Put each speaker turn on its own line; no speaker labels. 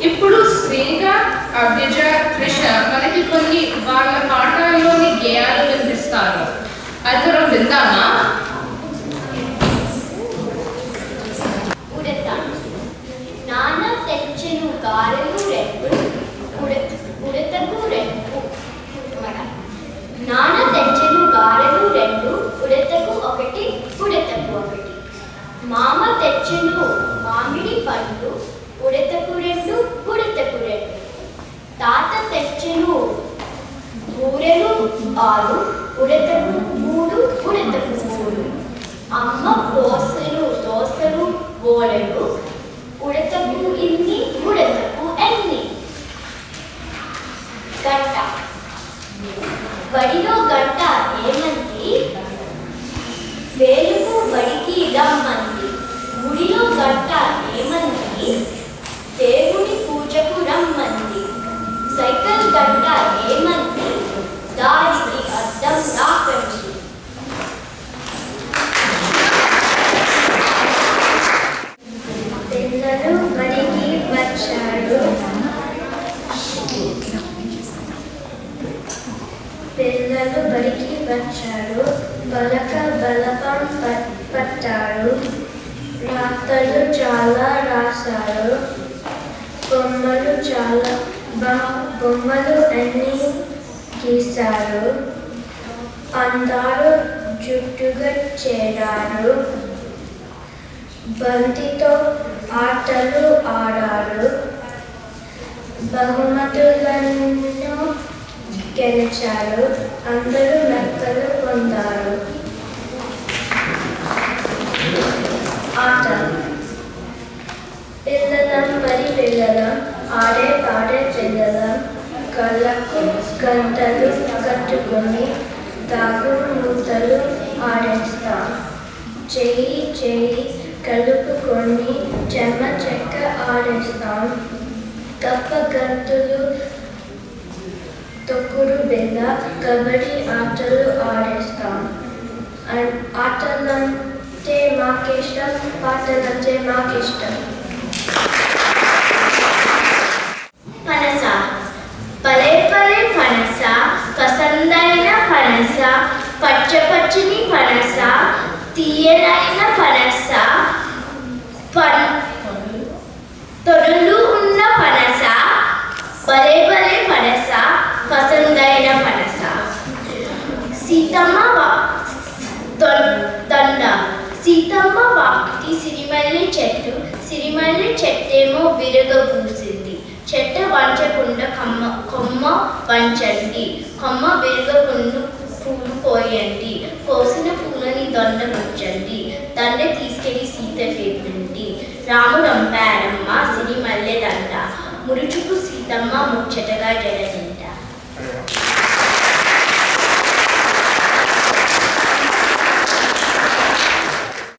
ఇప్పుడు శ్రీజ అభిజ కృష్ణ మనకి కొన్ని వాళ్ళ పాఠాల్లోని గేయాలు వినిపిస్తారు. అందరం విందామా?
ఉడతాను నాన్న తెచ్చెను గారెలు రెండు ఉడత ఉడతకు రెండు. నాన్న తెచ్చెను గారెలు రెండు ఉడతకు ఒకటి ఉడతకు ఒకటి. మామ తెచ్చెను మామిడి పండ్లు ఉడతకు రెండు ఉడతకు రెండు తాత తెచ్చెను బూరెలు ఆరు ఉడతకు మూడు ఉడతకు మూడు. అమ్మ దోసలు పిల్లలు బడికి వచ్చారు. బలక బలపం ప- రాతలు చాలా రాశారు. బొమ్మలు చాలా బా బొమ్మలు అన్ని గీశారు. అందరూ జుట్టుగా చేరారు. బంతితో ఆటలు ఆడారు. బహుమతులను గెలిచారు. అందరూ మెత్తలు పొందారు. ఆట. పిల్లలం మరి పిల్లలం ఆడే పాడే పిల్లలం కళ్ళకు గంటలు కట్టుకొని దాగు మూతలు ఆడేస్తాం. చెయ్యి చెయ్యి కలుపుకొని చెమ్మ చెక్క ఆడేస్తాం. కప్ప గంతులు తొక్కుడు కబడ్డీ ఆటలు ఆడేస్తాం. ఆటలు అంటే మాకు ఇష్టం పాటలు అంటే మాకు ఇష్టం పనస. పలే పలే పనస పసందైన పనస పచ్చ పచ్చని పనస తీయనైన పనస పన్ తొడులు ఉన్న పనస పలే పలే పనస పసందైన పనస సీతమ్మ వా- దండ. సీతమ్మ వాకిటి సిరిమల్లె చెట్టు. సిరిమల్లి చెట్టేమో విరగబూసింది చెట్ట వంచకుండా కమ్మ కొమ్మ వంచండి. కొమ్మ విరగకుండా పూలు పోయండి. కోసిన పూలని దొండ ఉంచండి దండ తీసుకెళ్ళి సీత చేపండి రాముడు అంపారమ్మ సిరిమల్లె దండ. మురుచుకు సీతమ్మ ముచ్చటగా జరగండి